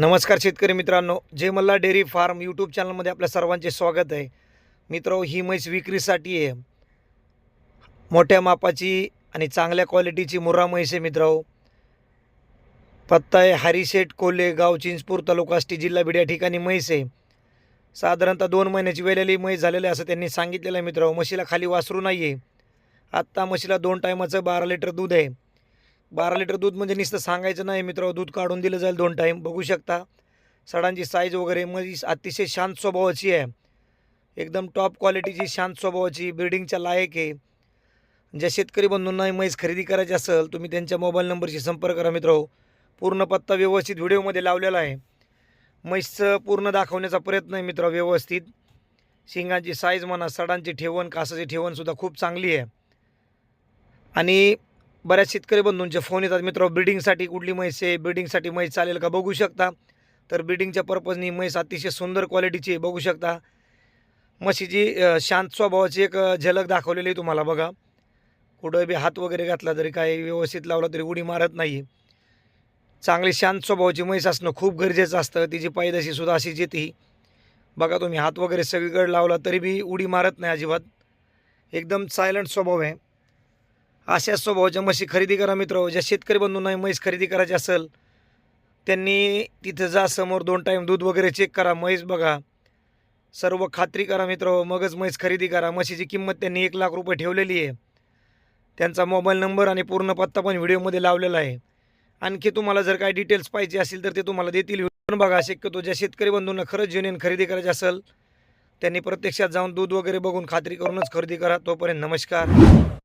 नमस्कार शेतकरी मित्रांनो Jay Malla dairy farm YouTube चॅनलमध्ये आपल्या सर्वांचे स्वागत आहे. मित्र ही म्हैस विक्रीसाठी आहे. मोठ्या मापाची आणि चांगल्या क्वालिटीची मुर्रा म्हैस आहे मित्रो पत्ता आहे हरिशेठ कोल्हे गाव चिंचपूर तालुका आष्टी जिल्हा बीड या ठिकाणी म्हैस आहे. साधारणतः दोन महिन्याची वेळेली म्हैस झालेली असं त्यांनी सांगितलेलं आहे मित्रो म्हशीला खाली वासरू नाही आहे आत्ता म्हशीला दोन टायमाचं बारा लिटर दूध आहे. बारा लिटर दूध म्हणजे नुसतं सांगायचं नाही मित्र. दूध काढून दिलं जाईल दोन टाईम बघू शकता. सडांची साईज वगैरे म्हैस अतिशय शांत स्वभावाची आहे. एकदम टॉप क्वालिटीची शांत स्वभावाची ब्रिडिंगच्या लायक आहे. ज्या शेतकरी बंधूंना म्हैस खरेदी करायची असेल तुम्ही त्यांच्या मोबाईल नंबरशी संपर्क करा मित्र. पूर्ण पत्ता व्यवस्थित व्हिडिओमध्ये लावलेला आहे. म्हैसचं पूर्ण दाखवण्याचा प्रयत्न आहे मित्र व्यवस्थित. शिंगांची साईज म्हणा सडांची ठेवण कासाची ठेवणसुद्धा खूप चांगली आहे. आणि बऱ्याच शेतकरी बंधूंचे फोन येतात. मित्र ब्रिडिंगसाठी कुठली म्हैस आहे? ब्रिडिंगसाठी म्हैस चालेल का? बघू शकता. तर ब्रिडिंगच्या पर्पजनी म्हैस अतिशय सुंदर क्वालिटीची बघू शकता. म्हशीची शांत स्वभावाची एक झलक दाखवलेली आहे तुम्हाला बघा. कुठं बी हात वगैरे घातला तरी काही व्यवस्थित लावला तरी उडी मारत नाही चांगली शांत स्वभावाची म्हैस असणं खूप गरजेचं असतं. तिची पायदशीसुद्धा अशीच येते. बघा तुम्ही हात वगैरे सगळीकडे लावला तरी बी उडी मारत नाही अजिबात. एकदम सायलंट स्वभाव आहे. अशा स्वभावाच्या म्हशी खरेदी करा मित्र ज्या शेतकरी बंधूंना म्हैस खरेदी करायची असेल त्यांनी तिथं जा समोर दोन टाईम दूध वगैरे चेक करा म्हैस बघा. सर्व खात्री करा मित्र मगच म्हैस खरेदी करा. म्हशीची किंमत त्यांनी एक लाख रुपये ठेवलेली आहे. त्यांचा मोबाईल नंबर आणि पूर्ण पत्ता पण व्हिडिओमध्ये लावलेला आहे. आणखी तुम्हाला जर काही डिटेल्स पाहिजे असेल तर ते तुम्हाला देतील. पण बघा शक्यतो ज्या शेतकरी बंधूंना खरंच युनियन खरेदी करायची असेल त्यांनी प्रत्यक्षात जाऊन दूध वगैरे बघून खात्री करूनच खरेदी करा. तोपर्यंत नमस्कार.